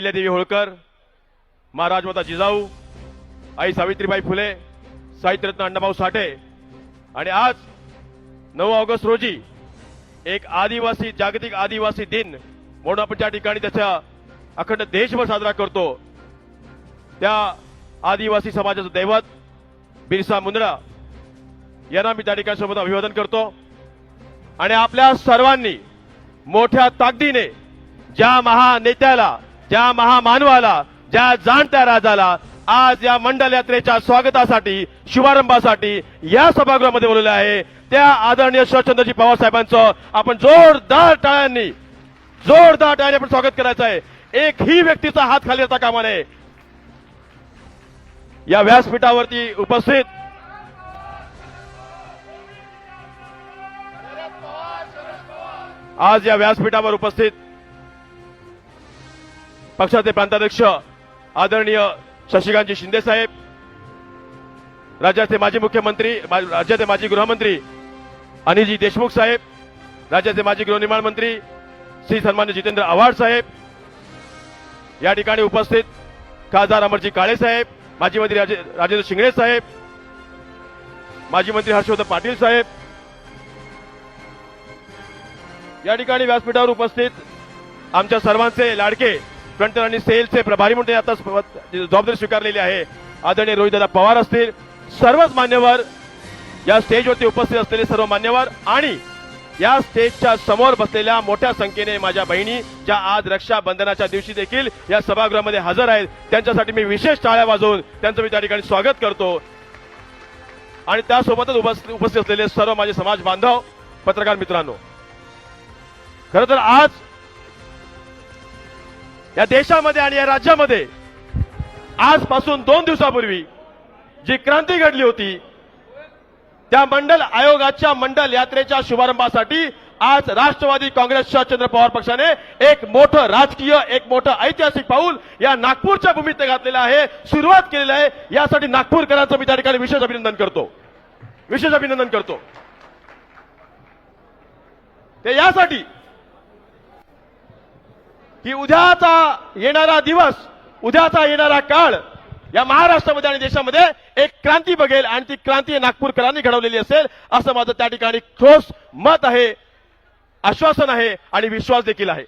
देवी होळकर महाराज माता जिजाऊ आई सावित्रीबाई फुले साहित्यरत्न अण्णाभाऊ साठे. आणि आज नऊ ऑगस्ट रोजी एक आदिवासी जागतिक आदिवासी दिन म्हणून आपण त्या ठिकाणी त्याचा अखंड देशभर साजरा करतो त्या आदिवासी समाजाचं दैवत बिरसा मुंद्रा यांना मी त्या ठिकाणी सोबत अभिवादन करतो. आणि आपल्या सर्वांनी मोठ्या ताकदीने ज्या महानेत्याला ज्या महामानवाला ज्या जाणत्या राजाला आज या मंडल यात्रेच्या स्वागतासाठी शुभारंभासाठी या सभागृहामध्ये बोलवलं आहे त्या आदरणीय शरदचंद्रजी पवार साहेबांचं आपण जोरदार टाळ्यांनी जोरदार टाळ्यांनी आपण स्वागत करायचं आहे. एक ही व्यक्तीचा हात खाली येता कामा नये. या व्यासपीठावरती उपस्थित आज या व्यासपीठावर उपस्थित पक्षाचे प्रांताध्यक्ष आदरणीय शशिकांतजी शिंदे साहेब राज्याचे माजी मुख्यमंत्री राज्याचे माजी गृहमंत्री अनिलजी देशमुख साहेब राज्याचे माजी गृहनिर्माण मंत्री श्री सन्मान्य जितेंद्र आव्हाड साहेब या ठिकाणी उपस्थित खासदार अमरजी काळे साहेब माजी मंत्री राजे- राजेंद्र शिंगणे साहेब माजी मंत्री हर्षवर्धन पाटील साहेब या ठिकाणी व्यासपीठावर उपस्थित आमच्या सर्वांचे लाडके फ्रंटर आणि सेलचे प्रभारी म्हणून आता जबाबदारी स्वीकारलेली आहे. आदरणीय रोहितदादा पवार असतील सर्वच मान्यवर या स्टेजवरती उपस्थित असलेले सर्व मान्यवर आणि या स्टेजच्या समोर बसलेल्या मोठ्या संख्येने माझ्या बहिणी ज्या आज रक्षाबंधनाच्या दिवशी देखील या सभागृहामध्ये हजर आहेत त्यांच्यासाठी मी विशेष टाळ्या वाजवून त्यांचं मी त्या ठिकाणी स्वागत करतो. आणि त्यासोबतच उपस्थित उपस्थित असलेले सर्व माझे समाज बांधव पत्रकार मित्रांनो. खर तर आज या देशामध्ये आणि या राज्यामध्ये आजपासून दोन दिवसापूर्वी जी क्रांती घडली होती त्या मंडल आयोगाच्या मंडल यात्रेच्या शुभारंभासाठी आज राष्ट्रवादी काँग्रेसच्या चंद्रपवार पवार पक्षाने एक मोठं राजकीय एक मोठं ऐतिहासिक पाऊल या नागपूरच्या भूमीत घातलेलं आहे सुरुवात केलेली आहे. यासाठी नागपूरकरांचं मी त्या ठिकाणी विशेष अभिनंदन करतो. विशेष अभिनंदन करतो. ते यासाठी की उद्याचा येणारा दिवस उद्याचा येणारा काळ या महाराष्ट्रामध्ये आणि देशामध्ये एक क्रांती बघेल आणि ती क्रांती नागपूरकरांनी घडवलेली असेल असं माझं त्या ठिकाणी ठोस मत आहे आश्वासन आहे आणि विश्वास देखील आहे.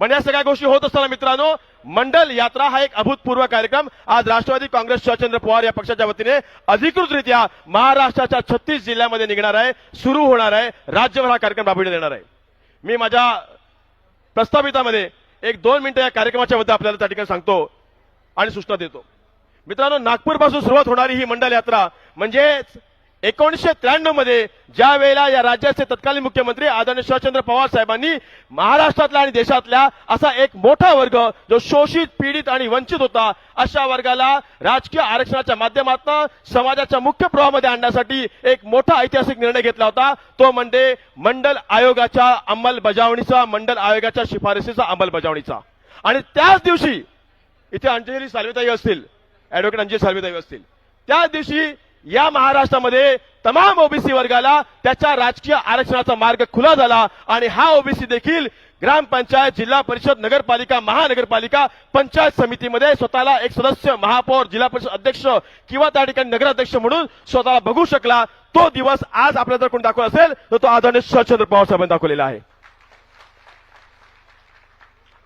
पण या सगळ्या गोष्टी होत असताना मित्रांनो मंडल यात्रा हा एक अभूतपूर्व कार्यक्रम. आज राष्ट्रवादी काँग्रेस शरदचंद्र पवार या पक्षाच्या वतीने अधिकृतरित्या महाराष्ट्राच्या छत्तीस जिल्ह्यामध्ये निघणार आहे सुरू होणार आहे राज्यभर हा कार्यक्रम राबविण्यात येणार आहे. मी माझ्या प्रस्तावितामध्ये एक दोन मिनिटं या कार्यक्रमाच्या बद्दल आपल्याला त्या ठिकाणी सांगतो आणि सूचना देतो. मित्रांनो नागपूरपासून सुरुवात होणारी ही मंडल यात्रा म्हणजेच एकोणीसशे त्र्याण्णवमध्ये ज्या वेळेला या राज्याचे तत्कालीन मुख्यमंत्री आदरणीय शरदचंद्र पवार साहेबांनी महाराष्ट्रातल्या आणि देशातल्या असा एक मोठा वर्ग जो शोषित पीडित आणि वंचित होता अशा वर्गाला राजकीय आरक्षणाच्या माध्यमातून समाजाच्या मुख्य प्रवाहामध्ये आणण्यासाठी एक मोठा ऐतिहासिक निर्णय घेतला होता. तो म्हणजे मंडल आयोगाच्या अंमलबजावणीचा मंडल आयोगाच्या शिफारसीचा अंमलबजावणीचा. आणि त्याच दिवशी इथे अंजली सालविताई असतील ऍडव्होकेट अंजली साल्वेताई असतील त्याच दिवशी या महाराष्ट्रामध्ये तमाम ओबीसी वर्गाला त्याच्या राजकीय आरक्षणाचा मार्ग खुला झाला आणि हा ओबीसी देखील ग्रामपंचायत जिल्हा परिषद नगरपालिका महानगरपालिका पंचायत समितीमध्ये स्वतःला एक सदस्य महापौर जिल्हा परिषद अध्यक्ष किंवा त्या ठिकाणी नगराध्यक्ष म्हणून स्वतःला बघू शकला. तो दिवस आज आपल्याला जर कोण दाखवला असेल तर तो आदरणीय शरदचंद्र पवार साहेबांनी दाखवलेला आहे.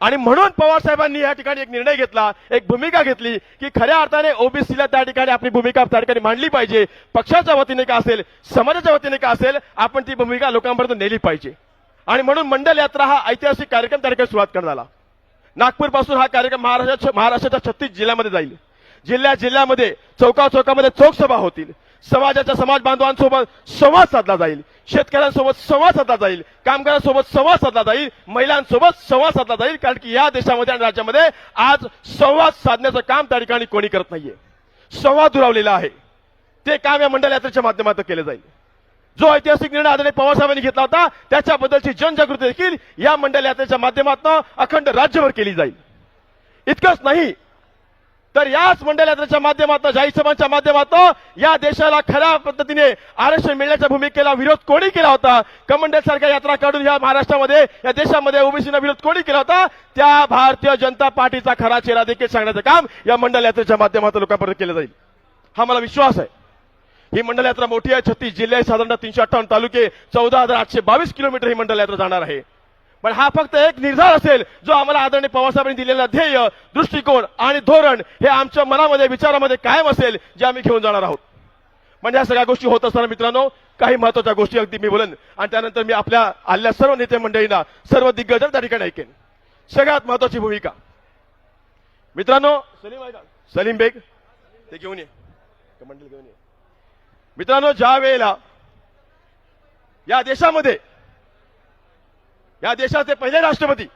आणि म्हणून पवार साहेबांनी या ठिकाणी एक निर्णय घेतला एक भूमिका घेतली की खऱ्या अर्थाने ओबीसीला त्या ठिकाणी आपली भूमिका त्या ठिकाणी मांडली पाहिजे. पक्षाच्या वतीने का असेल समाजाच्या वतीने का असेल आपण ती भूमिका लोकांपर्यंत नेली पाहिजे. आणि म्हणून मंडल यात्रा हा ऐतिहासिक कार्यक्रम त्या ठिकाणी सुरुवात करण्यात आला. नागपूरपासून हा कार्यक्रम महाराष्ट्राच्या महाराष्ट्राच्या छत्तीस जिल्ह्यामध्ये जाईल. जिल्ह्या जिल्ह्यामध्ये चौका चौकामध्ये चौकसभा होतील. समाजाच्या समाज बांधवांसोबत संवाद साधला जाईल. शेतकऱ्यांसोबत संवाद साधला जाईल. कामगारांसोबत संवाद साधला जाईल. महिलांसोबत संवाद साधला जाईल. कारण की या देशामध्ये आणि राज्यामध्ये आज संवाद साधण्याचं काम त्या ठिकाणी कोणी करत नाहीये. संवाद दुरावलेला आहे. ते काम या मंडल यात्रेच्या माध्यमातून केलं जाईल. जो ऐतिहासिक निर्णय आदरणीय पवारसाहेबांनी घेतला होता त्याच्याबद्दलची जनजागृती देखील या मंडल यात्रेच्या माध्यमातून अखंड राज्यभर केली जाईल. इतकंच नाही तर याच मंडल यात्रेच्या माध्यमातून जाहीर सभांच्या माध्यमातून या देशाला खऱ्या पद्धतीने आरक्षण मिळण्याच्या भूमिकेला विरोध कोणी केला होता? कमंडल सारख्या यात्रा काढून या महाराष्ट्रामध्ये या देशामध्ये ओबीसीना विरोध कोणी केला होता? त्या भारतीय जनता पार्टीचा खरा चेहरा देखील सांगण्याचं काम या मंडल यात्रेच्या माध्यमातून लोकांपर्यंत केलं जाईल. हा मला विश्वास आहे. ही मंडल यात्रा मोठी आहे. छत्तीस जिल्हे साधारणतः तीनशे अठ्ठावन्न तालुके चौदा हजार आठशे बावीस किलोमीटर ही मंडल यात्रा जाणार आहे. पण हा फक्त एक निर्धार असेल जो आम्हाला आदरणीय पवारसाहेबांनी दिलेला ध्येय दृष्टिकोन आणि धोरण हे आमच्या मनामध्ये विचारामध्ये कायम असेल जे आम्ही घेऊन जाणार आहोत. म्हणजे या सगळ्या गोष्टी होत असताना मित्रांनो काही महत्त्वाच्या गोष्टी अगदी मी बोलन. आणि त्यानंतर मी आपल्या आल्या सर्व नेते मंडळींना सर्व दिग्गजन त्या ठिकाणी ऐकेन. सगळ्यात महत्वाची भूमिका. मित्रांनो सलीम सलीम बेग? ते घेऊन ये. घेऊन ये. मित्रांनो ज्या वेळेला या देशामध्ये या देशाचे पहिले राष्ट्रपती.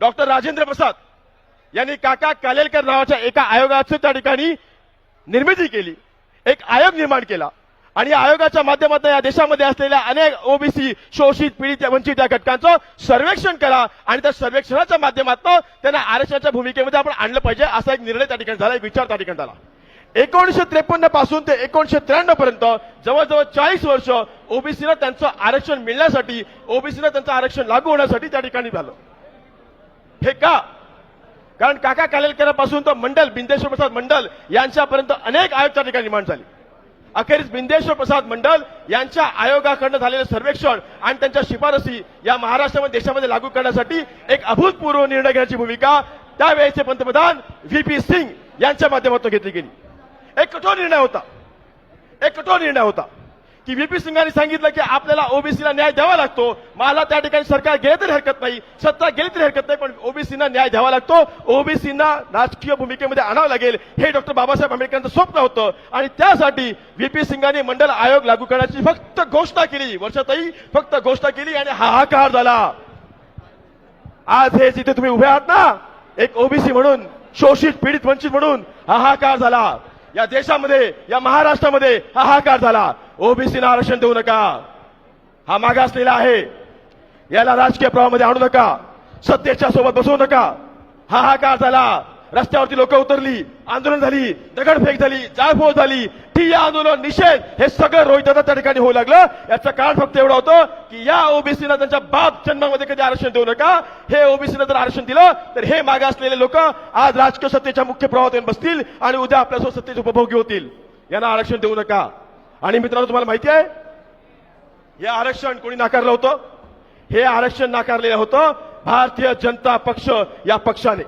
डॉक्टर राजेंद्र प्रसाद यांनी काका कालेलकर नावाच्या एका आयोगाची त्या ठिकाणी निर्मिती केली. एक आयोग निर्माण केला. आणि आयोगाच्या माध्यमातून या देशामध्ये असलेल्या अनेक ओबीसी शोषित पीडित वंचित या घटकांचं सर्वेक्षण करा आणि त्या सर्वेक्षणाच्या माध्यमातून त्यांना आरक्षणाच्या भूमिकेमध्ये आपण आणलं पाहिजे असा एक निर्णय त्या ठिकाणी झाला एक विचार त्या ठिकाणी झाला. एकोणीसशे त्रेपन्नपासून ते एकोणीशे त्र्याण्णव पर्यंत जवळजवळ चाळीस वर्ष ओबीसीला त्यांचं आरक्षण मिळण्यासाठी ओबीसीला त्यांचं आरक्षण लागू होण्यासाठी त्या ठिकाणी झालं. हे का? कारण काका कालेलकरांपासून तर मंडल बिंदेश्वर प्रसाद मंडल यांच्यापर्यंत अनेक आयोग त्या ठिकाणी निर्माण झाले. अखेरीस बिंदेश्वर प्रसाद मंडल यांच्या आयोगाकडनं झालेलं सर्वेक्षण आणि त्यांच्या शिफारसी या महाराष्ट्रामध्ये देशामध्ये लागू करण्यासाठी एक अभूतपूर्व निर्णय घेण्याची भूमिका त्यावेळेचे पंतप्रधान व्ही पी सिंग यांच्या माध्यमातून घेतली गेली. एक कठोर निर्णय होता. एक कठोर निर्णय होता की व्हीपी सिंगांनी सांगितलं की आपल्याला ओबीसीला न्याय द्यावा लागतो. मला त्या ठिकाणी सरकार गेले तरी हरकत नाही सत्ता गेली तरी हरकत नाही पण ओबीसीना न्याय द्यावा लागतो. ओबीसीना राजकीय भूमिकेमध्ये आणावं लागेल हे डॉक्टर बाबासाहेब आंबेडकरांचं स्वप्न होतं. आणि त्यासाठी व्हीपी सिंगांनी मंडल आयोग लागू करण्याची फक्त घोषणा केली. वर्षातही फक्त घोषणा केली आणि हाहाकार झाला. आज हे जिथे तुम्ही उभे आहात ना एक ओबीसी म्हणून शोषित पीडित वंचित म्हणून हाहाकार झाला. या देशामध्ये या महाराष्ट्रामध्ये हाहाकार झाला. ओबीसीना आरक्षण देऊ नका. हा मागासलेला आहे. याला राजकीय प्रवाहामध्ये आणू नका. सत्तेच्या सोबत बसवू नका. हाहाकार झाला. रस्त्यावरती लोक उतरली आंदोलन झाली दगडफेक झाली जाळफोळ झाली ठिय्या आंदोलन निषेध हे सगळं रोहितदा त्या ठिकाणी होऊ लागलं. याचं कारण फक्त एवढं होतं की या ओबीसीना त्यांच्या बाप जन्मामध्ये कधी आरक्षण देऊ नका. हे ओबीसीला जर आरक्षण दिलं तर हे मागे असलेले लोक आज राजकीय सत्तेच्या मुख्य प्रवाहात येऊन बसतील आणि उद्या आपल्यासोबत सत्तेचे उपभोगी होतील. यांना आरक्षण देऊ नका. आणि मित्रांनो तुम्हाला माहिती आहे हे आरक्षण कोणी नाकारलं होतं? हे आरक्षण नाकारलेलं होतं भारतीय जनता पक्ष या पक्षाने.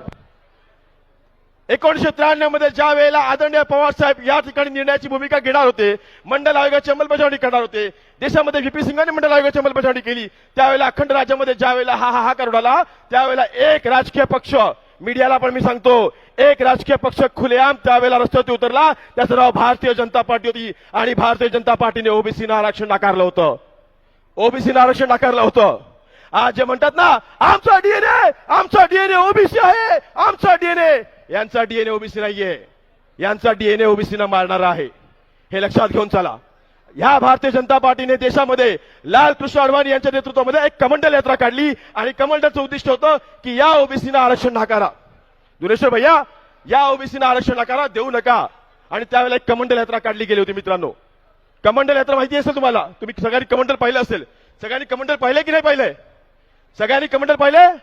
एकोणीशे त्र्याण्णवमध्ये ज्या वेळेला आदरणीय पवार साहेब या ठिकाणी निर्णयाची भूमिका घेणार होते मंडल आयोगाची अंमलबजावणी करणार होते देशामध्ये व्हीपी सिंगाने मंडल आयोगाची अंमलबजावणी केली त्यावेळेला अखंड राज्यामध्ये ज्या वेळेला हा हा हा उडाला त्यावेळेला एक राजकीय पक्ष मीडियाला पण मी सांगतो एक राजकीय पक्ष खुलेआम त्यावेळेला रस्त्यावरती उतरला त्याचं नाव भारतीय जनता पार्टी होती आणि भारतीय जनता पार्टीने ओबीसीनं आरक्षण नाकारलं होतं. ओबीसीनं आरक्षण नाकारलं होतं. आज जे म्हणतात ना आमचा डीएनए आमचा डीएनए ओबीसी आहे आमचा डीएनए यांचा डीएनए ओबीसी नाहीये. यांचा डीएनए ओबीसीना मारणारा आहे. हे लक्षात घेऊन चला. या भारतीय जनता पार्टीने देशामध्ये लाल कृष्ण अडवाणी यांच्या नेतृत्वामध्ये एक कमंडल यात्रा काढली आणि कमंडलचं उद्दिष्ट होतं की या ओबीसीना आरक्षण नाकारा. दुरेश्वर भैया या ओबीसीना आरक्षण नाकारा देऊ नका. आणि त्यावेळेला एक कमंडल यात्रा काढली गेली होती मित्रांनो. कमंडल यात्रा माहिती असेल तुम्हाला? तुम्ही सगळ्यांनी कमंडल पाहिलं असेल. सगळ्यांनी कमंडल पाहिलंय की नाही पाहिलंय? सगळ्यांनी कमंडल पाहिलंय?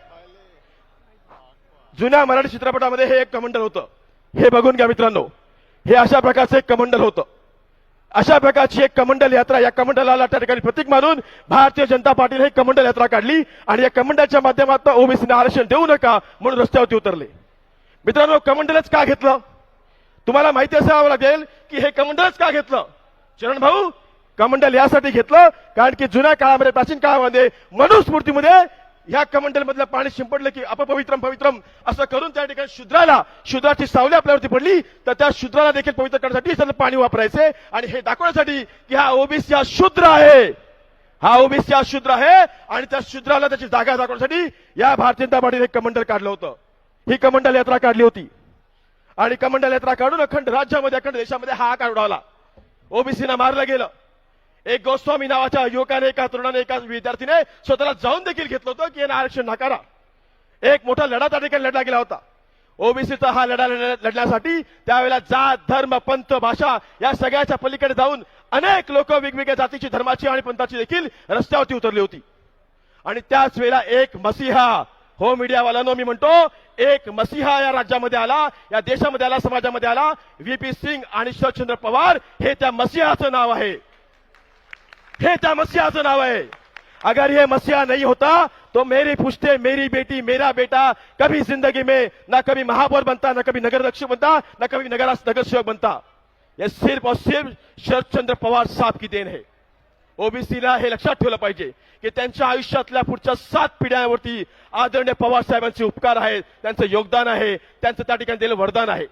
जुन्या मराठी चित्रपटामध्ये हे एक कमंडल होतं. हे बघून घ्या मित्रांनो. हे अशा प्रकारचं एक कमंडल होतं. अशा प्रकारची एक कमंडल यात्रा या कमंडलाला त्या ठिकाणी प्रतीक मानून भारतीय जनता पार्टीने ही कमंडल यात्रा काढली आणि या कमंडलच्या माध्यमातून ओबीसीने आरक्षण देऊ नका म्हणून रस्त्यावरती उतरले. मित्रांनो कमंडलच का घेतलं? तुम्हाला माहिती असावं लागेल की हे कमंडलच का घेतलं? चरण भाऊ कमंडल यासाठी घेतलं कारण की जुन्या काळामध्ये प्राचीन काळामध्ये मनुस्मृतीमध्ये ह्या कमंडल मधलं पाणी शिंपडलं की अपपवित्रम पवित्रम असं करून त्या ठिकाणी शुद्राला शूद्राची सावली आपल्यावरती पडली तर त्या शुद्राला देखील पवित्र करण्यासाठी त्याला पाणी वापरायचे. आणि हे दाखवण्यासाठी की हा ओबीसी हा शूद्र आहे. हा ओबीसी हा शूद्र आहे आणि त्या शूद्राला त्याची जागा दाखवण्यासाठी या भारतीय जनता पार्टीने एक कमंडल काढलं होतं. ही कमंडल यात्रा काढली होती. आणि कमंडल यात्रा काढून अखंड राज्यामध्ये अखंड देशामध्ये हा आकार उडावला ओबीसीना मारलं गेलं. एक गोस्वामी नावाच्या युवकाने एका तरुणाने एका विद्यार्थीने स्वतःला जाऊन देखील घेतलं होतं की यांना आरक्षण नाकारा. एक मोठा लढा त्या ठिकाणी लढला गेला होता. ओबीसीचा हा लढा लढण्यासाठी त्यावेळेला जात धर्म पंथ भाषा या सगळ्याच्या पलीकडे जाऊन अनेक लोक वेगवेगळ्या जातीची धर्माची आणि पंथाची देखील रस्त्यावरती उतरली होती. आणि त्याच वेळेला एक मसीहा हो मीडियावाल्यानो मी म्हणतो एक मसीहा या राज्यामध्ये आला या देशामध्ये आला समाजामध्ये आला. व्ही सिंग आणि शरदचंद्र पवार हे त्या मसीहाचं नाव आहे. हे त्या मसीहाचं नाव आहे. अगर ये मसीहा नहीं होता तो मेरी पुश्ते मेरी बेटी मेरा बेटा कभी जिंदगी में ना कभी महापौर बनता ना कभी नगर रक्षक बनता ना कभी नगर नगर सेवक बनता। ये सिर्फ और सिर्फ शरदचंद्र पवार साहब की देन है। ओबीसीला हे लक्षात ठेवलं पाहिजे की त्यांच्या आयुष्यातल्या पुढच्या सात पिढ्यांवरती आदरणीय पवार साहेबांचे उपकार आहेत त्यांचं योगदान आहे त्यांचं त्या ठिकाणी दिलेलं वरदान आहे.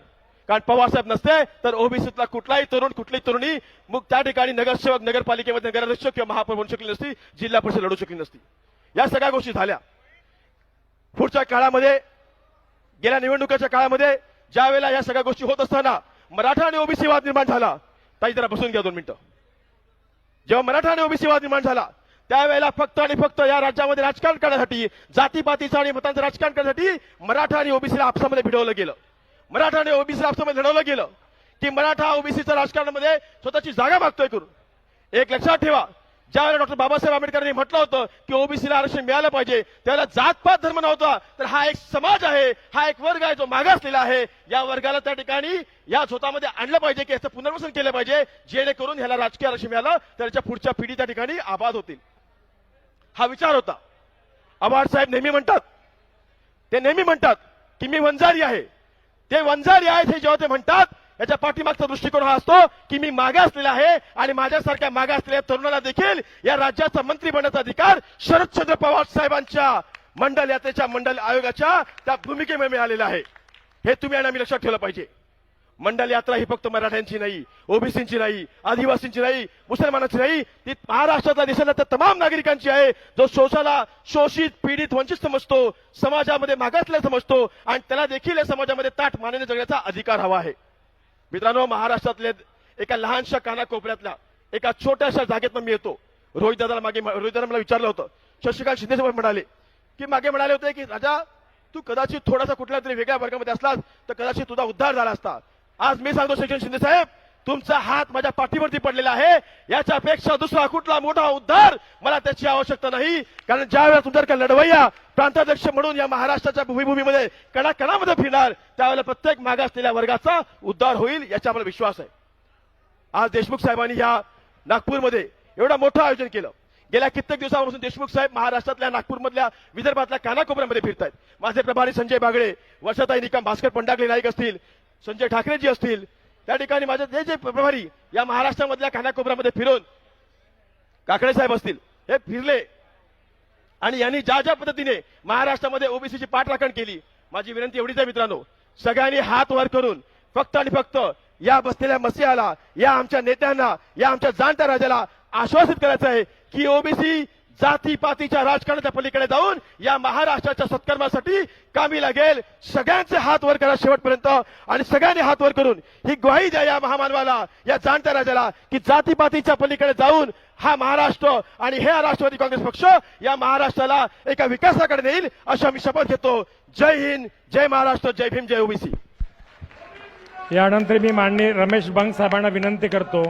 कारण पवारसाहेब नसते तर ओबीसीतला कुठलाही तरुण कुठलीही तरुणी मग त्या ठिकाणी नगरसेवक नगरपालिकेमध्ये नगराध्यक्ष किंवा महापौर बनू शकली नसती जिल्हा परिषद लढू शकली नसती. या सगळ्या गोष्टी झाल्या. पुढच्या काळामध्ये गेल्या निवडणुकीच्या काळामध्ये ज्या वेळेला या सगळ्या गोष्टी होत असताना मराठा आणि ओबीसी वाद निर्माण झाला ताई जरा बसून घ्या दोन मिनिटं. जेव्हा मराठा आणि ओबीसी वाद निर्माण झाला त्यावेळेला फक्त आणि फक्त या राज्यामध्ये राजकारण करण्यासाठी जातीपातीचं आणि मतांचं राजकारण करण्यासाठी मराठा आणि ओबीसीला आपसामध्ये भिडवलं गेलं. मराठा आणि ओबीसी आपसामध्ये लढवलं गेलं की मराठा ओबीसीचं राजकारणामध्ये स्वतःची जागा मागतोय करून. एक लक्षात ठेवा ज्यावेळेला डॉक्टर बाबासाहेब आंबेडकरांनी म्हटलं होतं की ओबीसीला आरक्षण मिळालं पाहिजे त्यावेळेला जातपात धर्म नव्हता तर हा एक समाज आहे हा एक वर्ग आहे जो मागासलेला आहे. या वर्गाला त्या ठिकाणी या झोतामध्ये आणलं पाहिजे की याचं पुनर्वसन केलं पाहिजे जेणेकरून ह्याला राजकीय आरक्षण मिळालं तर त्याच्या पुढच्या पिढी त्या ठिकाणी आबाद होतील. हा विचार होता. आबाद साहेब नेहमी म्हणतात ते नेहमी म्हणतात की मी वंजारी आहे. ते वंजारी आहेत हे जेव्हा ते म्हणतात याच्या पाठीमागचा दृष्टिकोन हा असतो की मी मागासलेला आहे आणि माझ्यासारख्या मागासलेल्या तरुणाला देखील या राज्याचा मंत्री बनण्याचा अधिकार शरदचंद्र पवार साहेबांच्या मंडल यात्रेच्या मंडल आयोगाच्या त्या भूमिकेमुळे मिळालेला आहे. हे तुम्ही आणि आम्ही लक्षात ठेवलं पाहिजे. मंडल यात्रा ही फक्त मराठ्यांची नाही ओबीसींची नाही आदिवासींची नाही मुसलमानांची नाही ती महाराष्ट्रातल्या देशातल्या तमाम नागरिकांची आहे. जो शोषाला शोषित पीडित वंचित समजतो समाजामध्ये मागासल्या समजतो आणि त्याला देखील या समाजामध्ये ताट मानेने जगण्याचा अधिकार हवा आहे. मित्रांनो महाराष्ट्रातल्या एका लहानशा कानाकोपऱ्यातल्या एका छोट्याशा जागेत मी येतो. रोहित दादाला मागे रोहित दादा मला विचारलं होतं. शशिकांत शिंदे साहेब म्हणाले की मागे म्हणाले होते की राजा तू कदाचित थोडासा कुठल्या तरी वेगळ्या वर्गामध्ये असलास तर कदाचित तुझा उद्धार झाला असता. आज मी सांगतो शिक्षण शिंदे साहेब तुमचा हात माझ्या पाठीवरती पडलेला आहे. याच्यापेक्षा दुसरा कुठला मोठा उद्धार मला त्याची आवश्यकता नाही. कारण ज्या वेळेला तुमच्यासारख्या का लढवय्या प्रांताध्यक्ष म्हणून या महाराष्ट्राच्या भूमिभूमीमध्ये कणाकणामध्ये फिरणार त्यावेळेला प्रत्येक मागासलेल्या वर्गाचा उद्धार होईल याचा मला विश्वास आहे. आज देशमुख साहेबांनी या नागपूरमध्ये एवढं मोठं आयोजन केलं. गेल्या कित्येक दिवसापासून देशमुख साहेब महाराष्ट्रातल्या नागपूरमधल्या विदर्भातल्या कानाकोपऱ्यामध्ये फिरतायत. माझे प्रभारी संजय बागडे वर्षाताई निकम भास्कर पंडागले नाईक असतील संजय ठाकरेजी असतील त्या ठिकाणी माझे जे जे प्रभारी या महाराष्ट्रामधल्या कानाकोपऱ्यामध्ये फिरून काकडे साहेब असतील हे फिरले. आणि यांनी ज्या ज्या पद्धतीने महाराष्ट्रामध्ये ओबीसीची पाठराखण केली माझी विनंती एवढीच आहे मित्रांनो. सगळ्यांनी हात वर करून फक्त आणि फक्त या बसलेल्या मसियाला या आमच्या नेत्यांना या आमच्या जाणत्या राजाला आश्वासित करायचं आहे की ओबीसी जातीपातीच्या राजकारणाच्या पलीकडे जाऊन या महाराष्ट्राच्या सत्कर्मासाठी कामी लागेल. सगळ्यांचे हात वर करा शेवटपर्यंत आणि सगळ्यांनी हात वर करून ही ग्वाही द्या या महामानवाला या जाणत्या राजाला की जातीपातीच्या पलीकडे जाऊन हा महाराष्ट्र आणि हे राष्ट्रवादी काँग्रेस पक्ष या महाराष्ट्राला एका विकासाकडे नेईल अशा मी शपथ घेतो. जय हिंद जय महाराष्ट्र जय भीम जय ओबीसी. यानंतर मी माननीय रमेश बंग साहेबांना विनंती करतो.